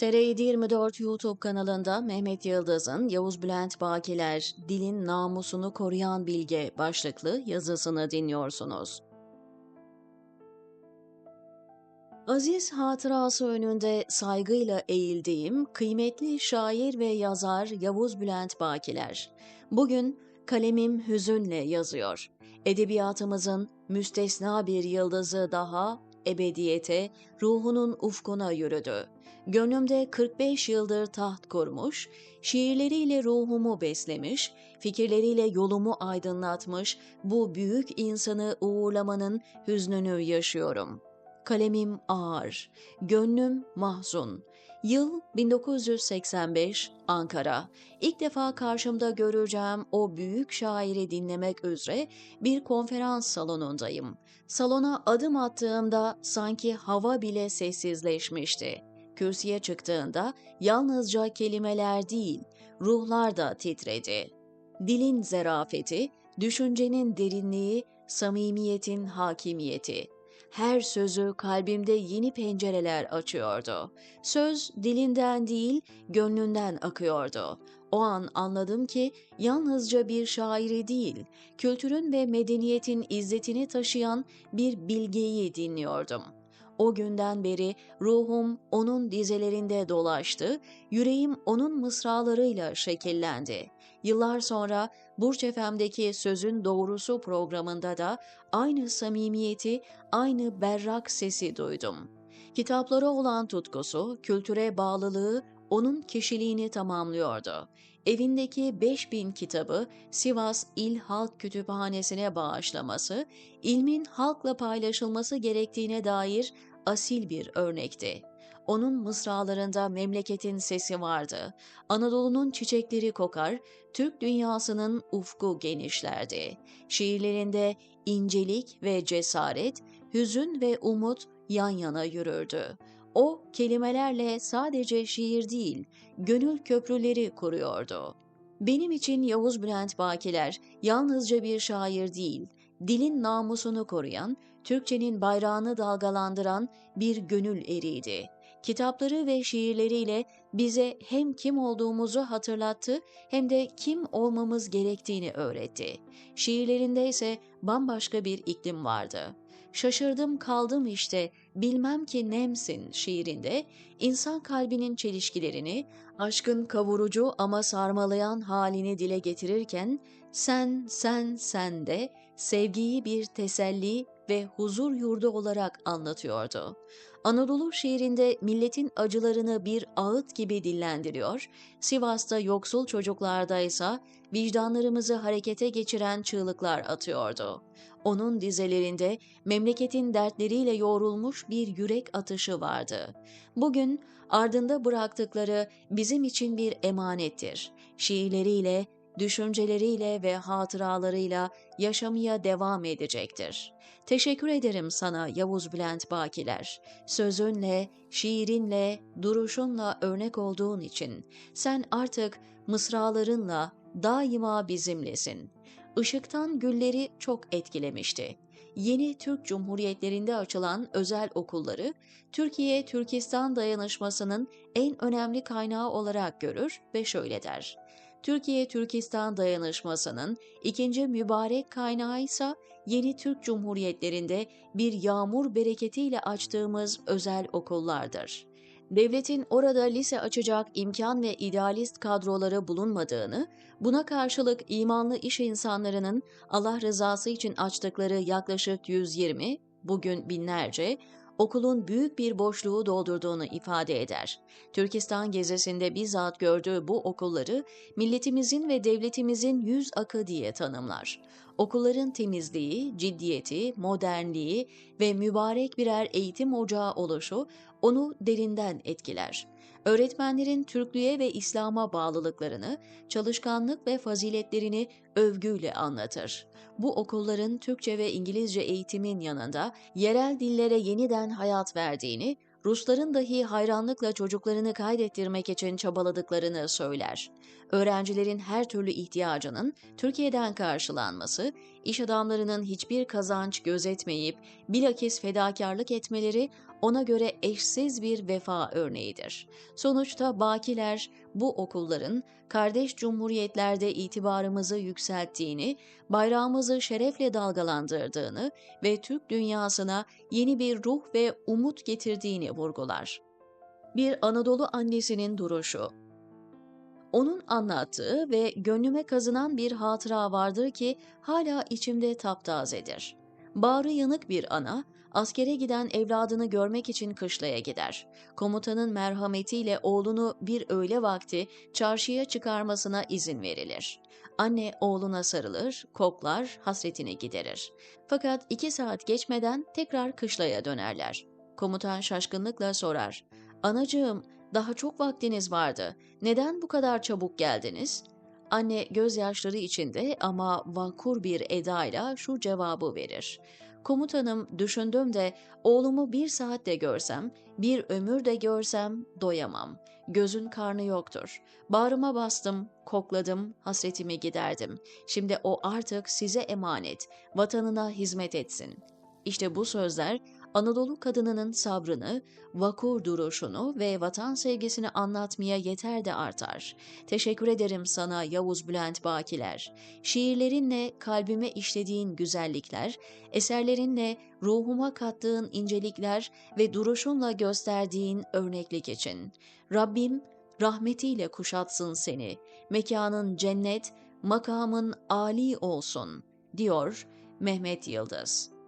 TR 24 YouTube kanalında Mehmet Yıldız'ın Yavuz Bülent Bakiler, Dilin Namusunu Koruyan Bilge başlıklı yazısını dinliyorsunuz. Aziz hatırası önünde saygıyla eğildiğim kıymetli şair ve yazar Yavuz Bülent Bakiler. Bugün kalemim hüzünle yazıyor. Edebiyatımızın müstesna bir yıldızı daha ebediyete, ruhunun ufkuna yürüdü. Gönlümde 45 yıldır taht kurmuş, şiirleriyle ruhumu beslemiş, fikirleriyle yolumu aydınlatmış bu büyük insanı uğurlamanın hüznünü yaşıyorum. Kalemim ağır, gönlüm mahzun. Yıl 1985 Ankara. İlk defa karşımda göreceğim o büyük şairi dinlemek üzere bir konferans salonundayım. Salona adım attığımda sanki hava bile sessizleşmişti. Kürsüye çıktığında yalnızca kelimeler değil, ruhlar da titredi. Dilin zerafeti, düşüncenin derinliği, samimiyetin hakimiyeti her sözü kalbimde yeni pencereler açıyordu. Söz dilinden değil, gönlünden akıyordu. O an anladım ki yalnızca bir şairi değil, kültürün ve medeniyetin izzetini taşıyan bir bilgeyi dinliyordum. O günden beri ruhum onun dizelerinde dolaştı, yüreğim onun mısralarıyla şekillendi. Yıllar sonra Burç FM'deki Sözün Doğrusu programında da aynı samimiyeti, aynı berrak sesi duydum. Kitaplara olan tutkusu, kültüre bağlılığı onun kişiliğini tamamlıyordu. Evindeki 5000 kitabı Sivas İl Halk Kütüphanesi'ne bağışlaması, ilmin halkla paylaşılması gerektiğine dair asil bir örnekti. Onun mısralarında memleketin sesi vardı. Anadolu'nun çiçekleri kokar, Türk dünyasının ufku genişlerdi. Şiirlerinde incelik ve cesaret, hüzün ve umut yan yana yürürdü. O kelimelerle sadece şiir değil, gönül köprüleri kuruyordu. Benim için Yavuz Bülent Bakiler yalnızca bir şair değil, dilin namusunu koruyan, Türkçenin bayrağını dalgalandıran bir gönül eriydi. Kitapları ve şiirleriyle bize hem kim olduğumuzu hatırlattı hem de kim olmamız gerektiğini öğretti. Şiirlerinde ise bambaşka bir iklim vardı. Şaşırdım kaldım işte, bilmem ki nemsin şiirinde insan kalbinin çelişkilerini, aşkın kavurucu ama sarmalayan halini dile getirirken sen, sen, sen de sevgiyi bir teselli ve huzur yurdu olarak anlatıyordu. Anadolu şiirinde milletin acılarını bir ağıt gibi dillendiriyor, Sivas'ta yoksul çocuklarda ise vicdanlarımızı harekete geçiren çığlıklar atıyordu. Onun dizelerinde memleketin dertleriyle yoğrulmuş bir yürek atışı vardı. Bugün ardında bıraktıkları bizim için bir emanettir. Şiirleriyle, düşünceleriyle ve hatıralarıyla yaşamaya devam edecektir. Teşekkür ederim sana Yavuz Bülent Bakiler. Sözünle, şiirinle, duruşunla örnek olduğun için sen artık mısralarınla daima bizimlesin. Işıktan gülleri çok etkilemişti yeni Türk Cumhuriyetlerinde açılan özel okulları Türkiye-Türkistan dayanışmasının en önemli kaynağı olarak görür ve şöyle der. Türkiye-Türkistan dayanışmasının ikinci mübarek kaynağı ise yeni Türk Cumhuriyetlerinde bir yağmur bereketiyle açtığımız özel okullardır. Devletin orada lise açacak imkan ve idealist kadroları bulunmadığını, buna karşılık imanlı iş insanlarının Allah rızası için açtıkları yaklaşık 120, bugün binlerce okulun büyük bir boşluğu doldurduğunu ifade eder. Türkistan gezisinde bizzat gördüğü bu okulları milletimizin ve devletimizin yüz akı diye tanımlar. Okulların temizliği, ciddiyeti, modernliği ve mübarek birer eğitim ocağı oluşu onu derinden etkiler. Öğretmenlerin Türklüğe ve İslam'a bağlılıklarını, çalışkanlık ve faziletlerini övgüyle anlatır. Bu okulların Türkçe ve İngilizce eğitimin yanında yerel dillere yeniden hayat verdiğini, Rusların dahi hayranlıkla çocuklarını kaydettirmek için çabaladıklarını söyler. Öğrencilerin her türlü ihtiyacının Türkiye'den karşılanması, iş adamlarının hiçbir kazanç gözetmeyip bilakis fedakarlık etmeleri ona göre eşsiz bir vefa örneğidir. Sonuçta bakiler bu okulların kardeş cumhuriyetlerde itibarımızı yükselttiğini, bayrağımızı şerefle dalgalandırdığını ve Türk dünyasına yeni bir ruh ve umut getirdiğini vurgular. Bir Anadolu annesinin duruşu onun anlattığı ve gönlüme kazınan bir hatıra vardır ki hala içimde taptazedir. Bağrı yanık bir ana, askere giden evladını görmek için kışlaya gider. Komutanın merhametiyle oğlunu bir öğle vakti çarşıya çıkarmasına izin verilir. Anne oğluna sarılır, koklar, hasretini giderir. Fakat iki saat geçmeden tekrar kışlaya dönerler. Komutan şaşkınlıkla sorar. Anacığım, daha çok vaktiniz vardı. Neden bu kadar çabuk geldiniz? Anne gözyaşları içinde ama vakur bir edayla şu cevabı verir. Komutanım düşündüm de oğlumu bir saatte görsem, bir ömür de görsem doyamam. Gözün karnı yoktur. Bağrıma bastım, kokladım, hasretimi giderdim. Şimdi o artık size emanet, vatanına hizmet etsin. İşte bu sözler Anadolu kadınının sabrını, vakur duruşunu ve vatan sevgisini anlatmaya yeter de artar. Teşekkür ederim sana Yavuz Bülent Bakiler. Şiirlerinle kalbime işlediğin güzellikler, eserlerinle ruhuma kattığın incelikler ve duruşunla gösterdiğin örneklik için. Rabbim rahmetiyle kuşatsın seni. Mekanın cennet, makamın âli olsun, diyor Mehmet Yıldız.